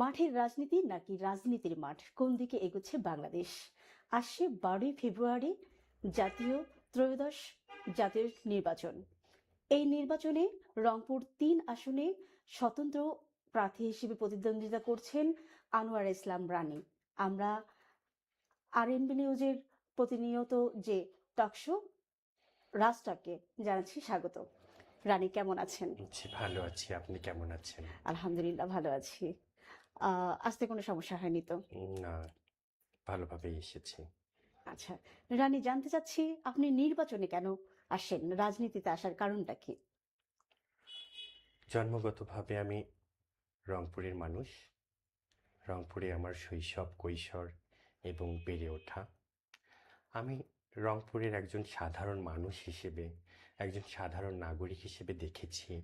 মাঠের রাজনীতি নাকি রাজনীতির মাঠ? কোন দিকে এগোচ্ছে বাংলাদেশ? আসছে বারোই ফেব্রুয়ারি জাতীয় ত্রয়োদশ জাতীয় নির্বাচন। এই নির্বাচনে রংপুর তিন আসনে স্বতন্ত্র প্রার্থী হিসেবে প্রতিদ্বন্দ্বিতা করছেন আনোয়ার ইসলাম রানী। আমরা আরএনবি নিউজের প্রতিনিয়ত যে টকশো রাজটাকে জানাচ্ছি স্বাগত। রানী কেমন আছেন? ভালো আছি। আপনি কেমন আছেন? আলহামদুলিল্লাহ ভালো আছি। আসতে কোনো সমস্যা হয়নি তো? না ভালোভাবে এসেছি। আচ্ছা রানী জানতে চাচ্ছি আপনি নির্বাচনে কেন আসেন? রাজনীতিতে আসার কারণটা কি? জন্মগতভাবে আমি রংপুরের মানুষ। রংপুরে আমার শৈশব কৈশোর এবং বেড়ে ওঠা। আমি রংপুরের একজন সাধারণ মানুষ হিসেবে একজন সাধারণ নাগরিক হিসেবে দেখেছি।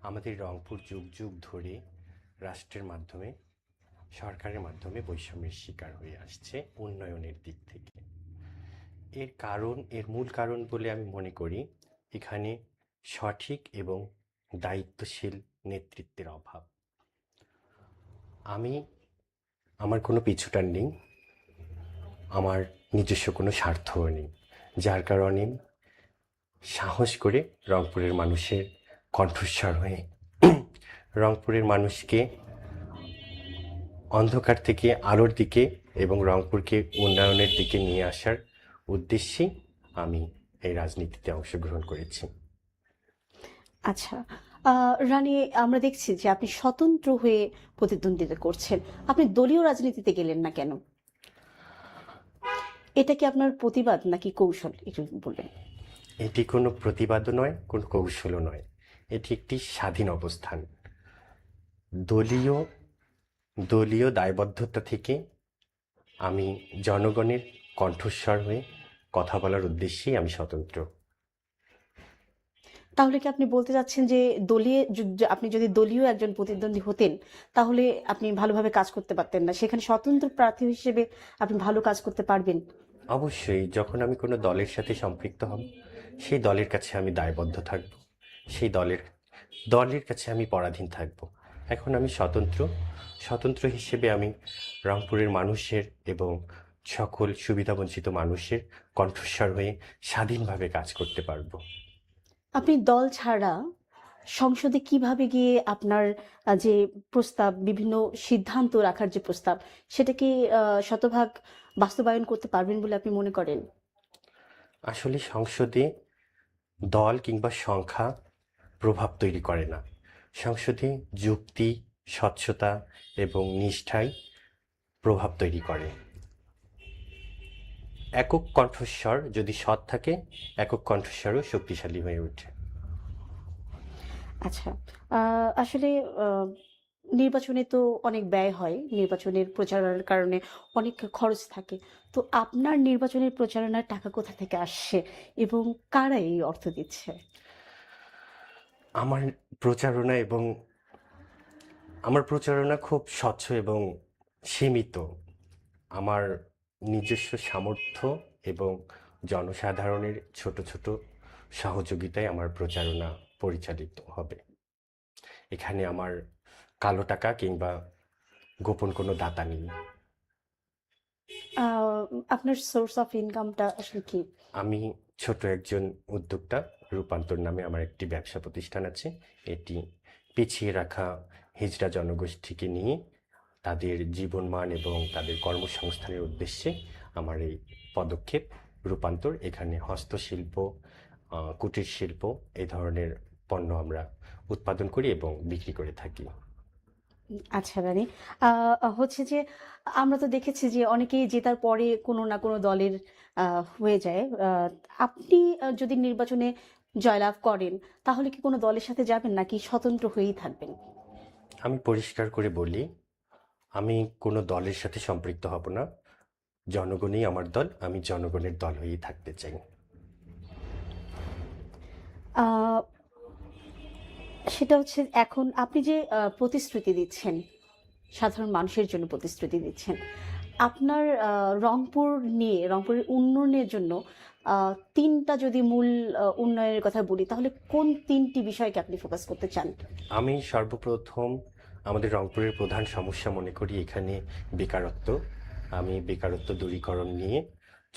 আমাদের রংপুর যুগ যুগ ধরে রাষ্ট্রের মাধ্যমে সরকারের মাধ্যমে বৈষম্যের শিকার হয়ে আসছে উন্নয়নের দিক থেকে। এর কারণ, এর মূল কারণ বলে আমি মনে করি, এখানে সঠিক এবং দায়িত্বশীল নেতৃত্বের অভাব। আমি, আমার কোনো পিছুটান নেই, আমার নিজস্ব কোনো স্বার্থও নেই, যার কারণে সাহস করে রংপুরের মানুষের কণ্ঠস্বর হয়ে রংপুরের মানুষকে অন্ধকার থেকে আলোর দিকে এবং রংপুরকে উন্নয়নের দিকে নিয়ে আসার উদ্দেশ্যে আমি এই রাজনীতিতে অংশগ্রহণ করেছি। আচ্ছা রানী আমরা দেখছি যে আপনি স্বতন্ত্র হয়ে প্রতিদ্বন্দ্বিতা করছেন। আপনি দলীয় রাজনীতিতে গেলেন না কেন? এটা কি আপনার প্রতিবাদ নাকি কৌশল? একটু বলবেন। এটি কোনো প্রতিবাদও নয় কোনো কৌশলও নয়। এটি একটি স্বাধীন অবস্থান। দলীয় দলীয় দায়বদ্ধতা থেকে আমি জনগণের কণ্ঠস্বর হয়ে কথা বলার উদ্দেশ্যেই আমি স্বতন্ত্র। তাহলে কি আপনি বলতে চাচ্ছেন যে দলীয় আপনি যদি দলীয় একজন প্রতিদ্বন্দ্বী হতেন তাহলে আপনি ভালোভাবে কাজ করতে পারতেন না। সেখানে স্বতন্ত্র প্রার্থী হিসেবে আপনি ভালো কাজ করতে পারবেন। অবশ্যই যখন আমি কোনো দলের সাথে সম্পৃক্ত হব সেই দলের কাছে আমি দায়বদ্ধ থাকব। সেই দলের দলের কাছে আমি পরাধীন থাকব। এখন আমি স্বতন্ত্র। স্বতন্ত্র হিসেবে আমি রংপুরের মানুষের এবং সকল সুবিধাবঞ্চিত মানুষের কণ্ঠস্বর হয়ে স্বাধীনভাবে কাজ করতে পারব। আপনি দল ছাড়া সংসদে কীভাবে গিয়ে আপনার যে প্রস্তাব বিভিন্ন সিদ্ধান্ত রাখার যে প্রস্তাব সেটা কি শতভাগ বাস্তবায়ন করতে পারবেন বলে আপনি মনে করেন? আসলে সংসদে দল কিংবা সংখ্যা প্রভাব তৈরি করে না। সংসদে যুক্তি, স্বচ্ছতা এবং নিষ্ঠায় প্রভাব তৈরি করে। একক কণ্ঠস্বর যদি সৎ থাকে, একক কণ্ঠস্বরও শক্তিশালী হয়ে ওঠে। আচ্ছা আসলে নির্বাচনে তো অনেক ব্যয় হয়, নির্বাচনের প্রচারণার কারণে অনেক খরচ থাকে। তো আপনার নির্বাচনের প্রচারণার টাকা কোথা থেকে আসছে এবং কারা এই অর্থ দিচ্ছে? আমার প্রচারণা এবং আমার প্রচারণা খুব স্বচ্ছ এবং সীমিত। আমার নিজস্ব সামর্থ্য এবং জনসাধারণের ছোট ছোট সহযোগিতায় আমার প্রচারণা পরিচালিত হবে। এখানে আমার কালো টাকা কিংবা গোপন কোনো দাতা নেই। আপনার সোর্স অফ ইনকামটা আসলে কি? আমি ছোট একজন উদ্যোক্তা রূপান্তর নামে আমার একটি ব্যবসা প্রতিষ্ঠান আছে। এটি পিছিয়ে রাখা হিজড়া জনগোষ্ঠীকে নিয়ে তাদের জীবনমান এবং তাদের কর্মসংস্থানের উদ্দেশ্যে আমার এই পদক্ষেপ রূপান্তর। এখানে হস্তশিল্প কুটির শিল্প এই ধরনের পণ্য আমরা উৎপাদন করি এবং বিক্রি করে থাকি। আচ্ছা রানী হচ্ছে যে আমরা তো দেখেছি যে অনেকেই জেতার পরে কোনো না কোনো দলের হয়ে যায়। আপনি যদি নির্বাচনে জয়লাভ করেন তাহলে কি কোনো দলের সাথে যাবেন নাকি স্বতন্ত্র হয়েই থাকবেন? আমি পরিষ্কার করে বলি আমি কোনো দলের সাথে সম্পৃক্ত হব না। জনগণই আমার দল আমি জনগণের দল হয়েই থাকতে চাই। সেটা হচ্ছে এখন আপনি যে প্রতিশ্রুতি দিচ্ছেন, সাধারণ মানুষের জন্য প্রতিশ্রুতি দিচ্ছেন, আপনার রংপুর নিয়ে, রংপুরের উন্নয়নের জন্য তিনটা যদি মূল উন্নয়নের কথা বলি, তাহলে কোন তিনটি বিষয়কে আপনি ফোকাস করতে চান? আমি সর্বপ্রথম আমাদের রংপুরের প্রধান সমস্যা মনে করি এখানে বেকারত্ব। আমি বেকারত্ব দূরীকরণ নিয়ে